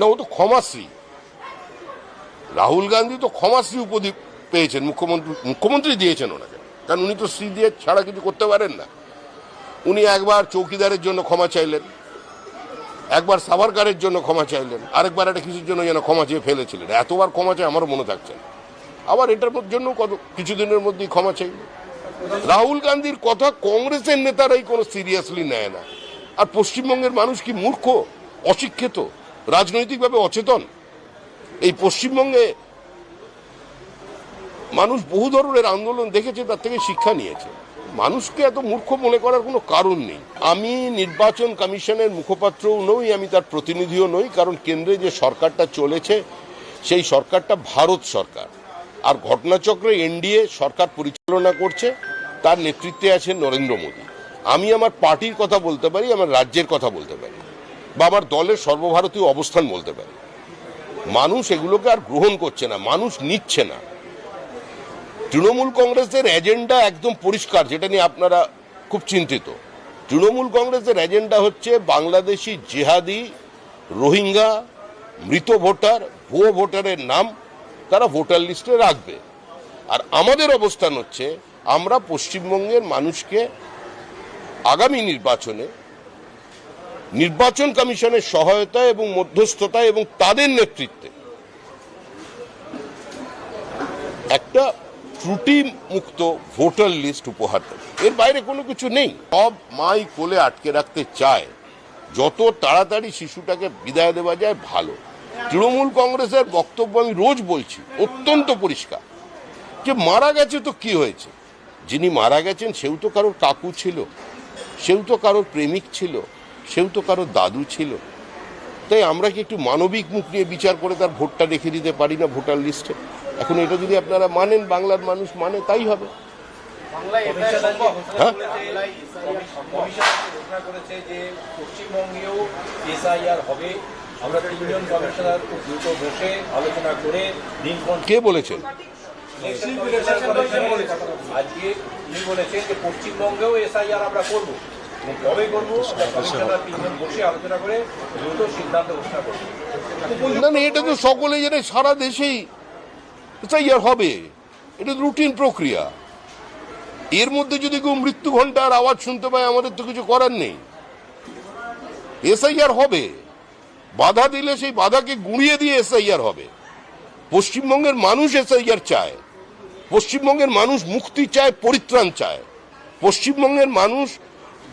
না ও তো ক্ষমাশ্রী রাহুল গান্ধী তো ক্ষমাশ্রী উপাধি পেয়েছেন, মুখ্যমন্ত্রী মুখ্যমন্ত্রী দিয়েছেন ওনাকে। কারণ উনি তো শ্রী দিয়ে ছাড়া কিছু করতে পারেন না। উনি একবার চৌকিদারের জন্য ক্ষমা চাইলেন, একবার সাভারকারের জন্য ক্ষমা চাইলেন, আরেকবার একটা কিছুর জন্য যেন ক্ষমা চেয়ে ফেলেছিলেন। এতবার ক্ষমা চাই আমারও মনে থাকছে না। আবার এটার জন্য কত কিছুদিনের মধ্যেই ক্ষমা চাইল রাহুল গান্ধীর কথা কংগ্রেসের নেতারাই কোনো সিরিয়াসলি নেয় না। আর পশ্চিমবঙ্গের মানুষ কি মূর্খ, অশিক্ষিত? রাজনৈতিকভাবে অচেতন। এই পশ্চিমবঙ্গে মানুষ বহু ধরনের আন্দোলন দেখেছে, তার থেকে শিক্ষা নিয়েছে। মানুষকে এত মূর্খ মনে করার কোনো কারণ নেই। আমি নির্বাচন কমিশনের মুখপাত্রও নই, আমি তার প্রতিনিধিও নই, কারণ কেন্দ্রে যে সরকারটা চলেছে, সেই সরকারটা ভারত সরকার। আর ঘটনাচক্রে এনডিএ সরকার পরিচালনা করছে, তার নেতৃত্বে আছেন নরেন্দ্র মোদী। আমি আমার পার্টির কথা বলতে পারি, আমার রাজ্যের কথা বলতে পারি। বা আমার দলের সর্বভারতীয় অবস্থান বলতে পারি। মানুষ এগুলোকে আর গ্রহণ করছে না, মানুষ নিচ্ছে না। তৃণমূল কংগ্রেসের এজেন্ডা একদম পরিষ্কার, যেটা নিয়ে আপনারা খুব চিন্তিত। তৃণমূল কংগ্রেসের এজেন্ডা হচ্ছে বাংলাদেশি জেহাদি, রোহিঙ্গা, মৃত ভোটার, ভুয়ো ভোটারের নাম তারা ভোটার লিস্টে রাখবে। আর আমাদের অবস্থান হচ্ছে আমরা পশ্চিমবঙ্গের মানুষকে আগামী নির্বাচনে নির্বাচন কমিশনের সহায়তা এবং মধ্যস্থতা এবং তাদের নেতৃত্বে। একটা ত্রুটি মুক্ত ভোটার লিস্ট উপহার এর বাইরে কোনো কিছু নেই। সব মাই কোলে আটকে রাখতে চায়। যত তাড়াতাড়ি শিশুটাকে বিদায় দেওয়া যায়, ভালো। তৃণমূল কংগ্রেসের বক্তব্য আমি রোজ বলছি, অত্যন্ত পরিষ্কার। যে মারা গেছে তো কি হয়েছে? যিনি মারা গেছেন, সেও তো কারোর কাকু ছিল, সেও তো কারোর প্রেমিক ছিল। সেও তো কারও দাদু ছিল। তাই আমরা কি একটু মানবিক মুখ নিয়ে বিচার করে তার ভোটটা রেখে দিতে পারি না ভোটার লিস্টে? এখন এটা যদি আপনারা মানেন বাংলার মানুষ মানে তাই হবে। হ্যাঁ? কে বলেছেন? ইলেকশন কমিশনার বলেছেন, আজকে বলেছেন যে পশ্চিমবঙ্গেও এসআইআর আমরা করব। এবং কবে করব? বসে আলোচনা করে দ্রুত সিদ্ধান্ত ঘোষণা করব। না না, এটা তো সকলে জানে, সারা দেশেই তাই আর হবে। এটা রুটিন প্রক্রিয়া। এর মধ্যে যদি কেউ মৃত্যু ঘণ্টার আওয়াজ শুনতে পায়, আমাদের তো কিছু করার নেই। এসআইআর হবে। বাধা দিলে সেই বাধাকে গুঁড়িয়ে দিয়ে এসআইআর হবে। পশ্চিমবঙ্গের মানুষ এসআইআর চায়। পশ্চিমবঙ্গের মানুষ মুক্তি চায়, পরিত্রাণ চায়। পশ্চিমবঙ্গের মানুষ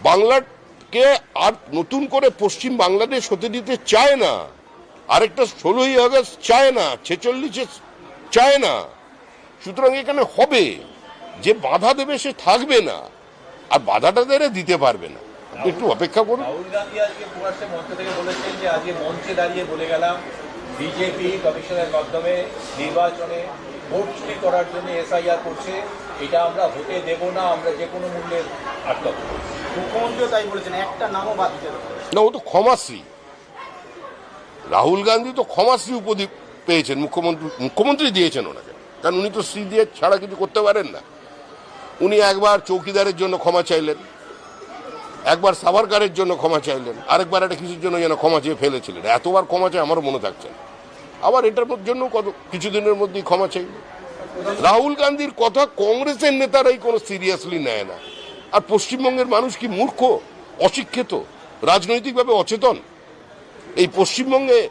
বাংলাকে আর নতুন করে পশ্চিম বাংলাদেশ হতে দিতে চায় না। আরেকটা ষোলোই আগস্ট চায় না, ছেচল্লিশে চায় না। সুতরাং এখানে হবে যে বাধা দেবে সে থাকবে না, আর বাধাটা দেরে দিতে পারবে না। একটু অপেক্ষা করুন। বিজেপি কমিশনের মাধ্যমে নির্বাচনে ভোট চুরি করার জন্য এসআইআর করছে, এটা আমরা হতে দেব না, আমরা যে কোনো মূল্যে আটকাব না। ও তো ক্ষমাশ্রী। রাহুল গান্ধী তো ক্ষমাশ্রী উপাধি পেয়েছেন, মুখ্যমন্ত্রী মুখ্যমন্ত্রী দিয়েছেন ওনাকে। কারণ উনি তো শ্রী দিয়ে ছাড়া কিছু করতে পারেন না। উনি একবার চৌকিদারের জন্য ক্ষমা চাইলেন, একবার সাভারকারের জন্য ক্ষমা চাইলেন, আরেকবার একটা কিছুর জন্য যেন ক্ষমা চেয়ে ফেলেছিলেন। এতবার ক্ষমা চাই আমারও মনে থাকছে না। আবার এটার জন্য কত কিছুদিনের মধ্যেই ক্ষমা চাইল। রাহুল গান্ধীর কথা কংগ্রেসের নেতারাই কোনো সিরিয়াসলি নেয় না। আর পশ্চিমবঙ্গের মানুষ কি মূর্খ অশিক্ষিত রাজনৈতিকভাবে অচেতন? এই পশ্চিমবঙ্গে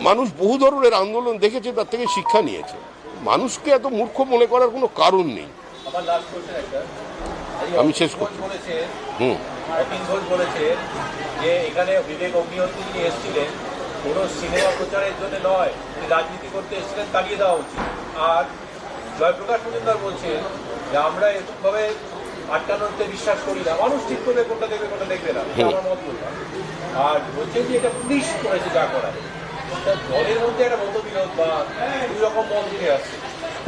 মানুষ বহু ধরনের আন্দোলন দেখেছে তার থেকে শিক্ষা নিয়েছে। মানুষকে এত মূর্খ মনে করার কোনো কারণ নেই। আমি শেষ করছি। হুম। বলেছে যে এখানে বিবেক অগ্নিহোত্রী যিনি এসেছিলেন কোনো সিনেমা প্রচারের জন্য নয় রাজনীতি করতে এসেছিলেন তাড়িয়ে দেওয়া উচিত। আর জয়প্রকাশ মজুমদার বলছেন যে আমরা এরকমভাবে আটকানোতে বিশ্বাস করি না। মানুষ ঠিক করবে কোনটা দেখবে কোনটা দেখবে না। আমার মত। আর বলছেন যে এটা পুলিশ করেছে যা করার তা দলের মধ্যে একটা মতবিরোধ বা দুই রকম মত উঠে আসছে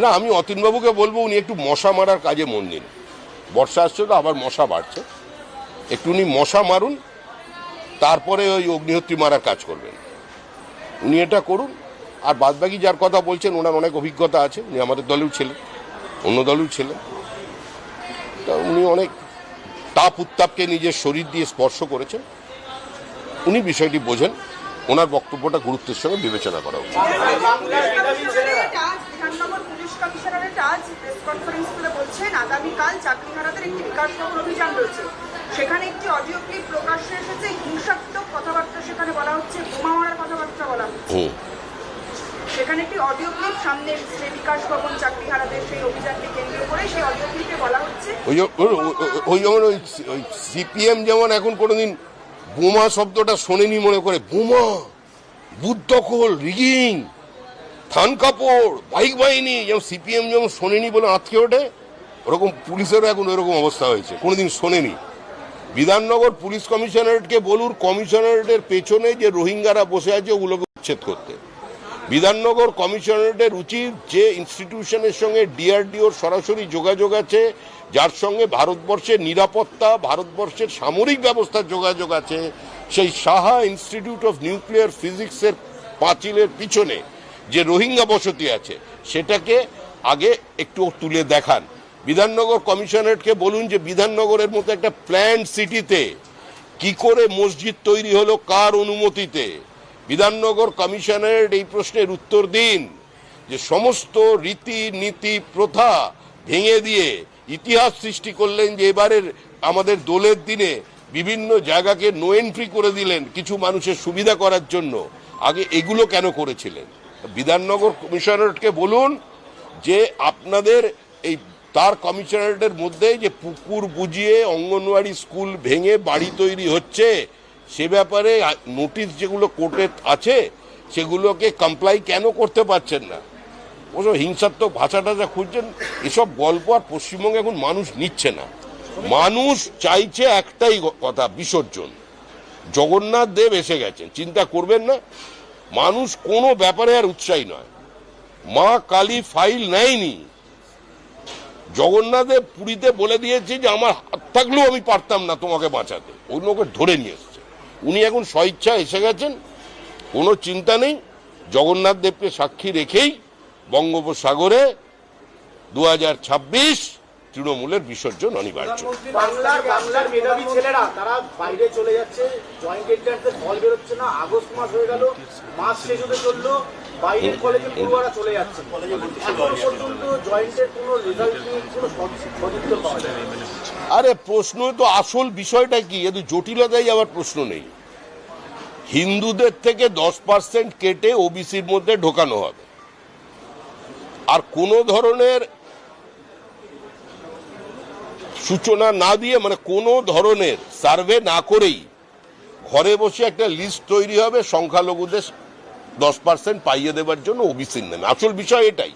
না আমি অতীনবাবুকে বলব উনি একটু মশা মারার কাজে মন দিন। বর্ষা আসছে তো আবার মশা বাড়ছে। একটু উনি মশা মারুন তারপরে ওই অগ্নিহোত্রী মারার কাজ করবেন। উনি এটা করুন। আর বাদবাকি যার কথা বলছেন ওনার অনেক অভিজ্ঞতা আছে। উনি আমাদের দলেও ছিলেন অন্য দলেও ছিলেন তা উনি অনেক তাপ উত্তাপকে নিজের শরীর দিয়ে স্পর্শ করেছেন। উনি বিষয়টি বোঝেন, ওনার বক্তব্যটা গুরুত্বের সঙ্গে বিবেচনা করা উচিত বাংলার মেধাবী ছেলেরা আজ বিধাননগর পুলিশ কমিশনারেট আজ প্রেস কনফারেন্স করে বলছেন আগামীকাল চাকরিহারাদের একটি বিকাশ ভবন অভিযান রয়েছে সেখানে একটি অডিও ক্লিপ প্রকাশ্যে এসেছে হিংসাত্মক কথাবার্তা সেখানে বলা হচ্ছে বোমা মারার কথাবার্তা বলা হচ্ছে হুম সেখানে একটি অডিও ক্লিপ সামনে এসেছে বিকাশ ভবন চাকরিহারাদের সেই অভিযানকে কেন্দ্র করে সেই অডিও ক্লিপে বলা হচ্ছে ওই যেমন ওই সিপিএম যেমন এখন কোনোদিন বোমা শব্দটা শোনেনি মনে করে, বোমা, বুদ্ধকল, রিগিং, থান কাপড়, বাইক বাহিনী, যেমন সিপিএম যেমন শোনেনি বলে আঁতকে ওঠে, ওরকম পুলিশেরও এখন ওরকম অবস্থা হয়েছে, কোনোদিন শোনেনি। বিধাননগর পুলিশ কমিশনারেটকে বলুন, কমিশনারেটের পেছনে যে রোহিঙ্গারা বসে আছে, ওগুলোকে উচ্ছেদ করতে। বিধাননগর কমিশনারেটের উচিত যে ইনস্টিটিউশনের সঙ্গে ডিআরডিওর সরাসরি যোগাযোগ আছে, যার সঙ্গে ভারতবর্ষের নিরাপত্তা, ভারতবর্ষের সামরিক ব্যবস্থার যোগাযোগ আছে, সেই সাহা ইনস্টিটিউট অফ নিউক্লিয়ার ফিজিক্সের পাঁচিলের পিছনে যে রোহিঙ্গা বসতি আছে, সেটাকে আগে একটু তুলে দেখান। বিধাননগর কমিশনারেটকে বলুন যে বিধাননগরের মতো একটা প্ল্যান্ড সিটিতে কি করে মসজিদ তৈরি হলো, কার অনুমতিতে? বিধাননগর কমিশনারেট এই প্রশ্নের উত্তর দিন যে সমস্ত রীতি নীতি প্রথা ভেঙে দিয়ে ইতিহাস সৃষ্টি করলেন যে এবারের আমাদের দোলের দিনে বিভিন্ন জায়গাকে নো এন্ট্রি করে দিলেন কিছু মানুষের সুবিধা করার জন্য। আগে এগুলো কেন করেছিলেন? বিধাননগর কমিশনারেটকে বলুন যে আপনাদের এই তার কমিশনারেটের মধ্যে যে পুকুর বুঝিয়ে অঙ্গনওয়াড়ি স্কুল ভেঙে বাড়ি তৈরি হচ্ছে সে ব্যাপারে নোটিশ যেগুলো কোর্টে আছে, সেগুলোকে কমপ্লাই কেন করতে পারছেন না? ওসব হিংসাত্মক ভাষা টাষা খুঁজছেন, এসব গল্প আর পশ্চিমবঙ্গে এখন মানুষ নিচ্ছে না। মানুষ চাইছে একটাই কথা, বিসর্জন। জগন্নাথ দেব এসে গেছেন, চিন্তা করবেন না। মানুষ কোনো ব্যাপারে আর উৎসাহী নয়। মা কালী ফাইল নেয়নি। জগন্নাথ দেব পুরীতে বলে দিয়েছে যে, আমার হাত থাকলেও আমি পারতাম না তোমাকে বাঁচাতে। অন্য ওকে ধরে নিয়ে এসছে। উনি এখন স্বইচ্ছা এসে গেছেন, কোনো চিন্তা নেই। জগন্নাথ দেবকে সাক্ষী রেখেই বঙ্গোপসাগরে দু হাজার ছাব্বিশ তৃণমূলের বিসর্জন অনিবার্য। আরে প্রশ্ন তো আসল বিষয়টা কি? এত জটিলতাই আবার প্রশ্ন নেই। হিন্দুদের থেকে দশ পার্সেন্ট কেটে ওবিসির মধ্যে ঢোকানো হবে। আর কোনো ধরনের সূচনা না দিয়ে মানে কোনো ধরনের সার্ভে না করেই ঘরে বসে একটা লিস্ট তৈরি হবে সংখ্যালঘুদের দশ পার্সেন্ট পাইয়ে দেওয়ার জন্য ওবিসির নামে। আসল বিষয় এটাই।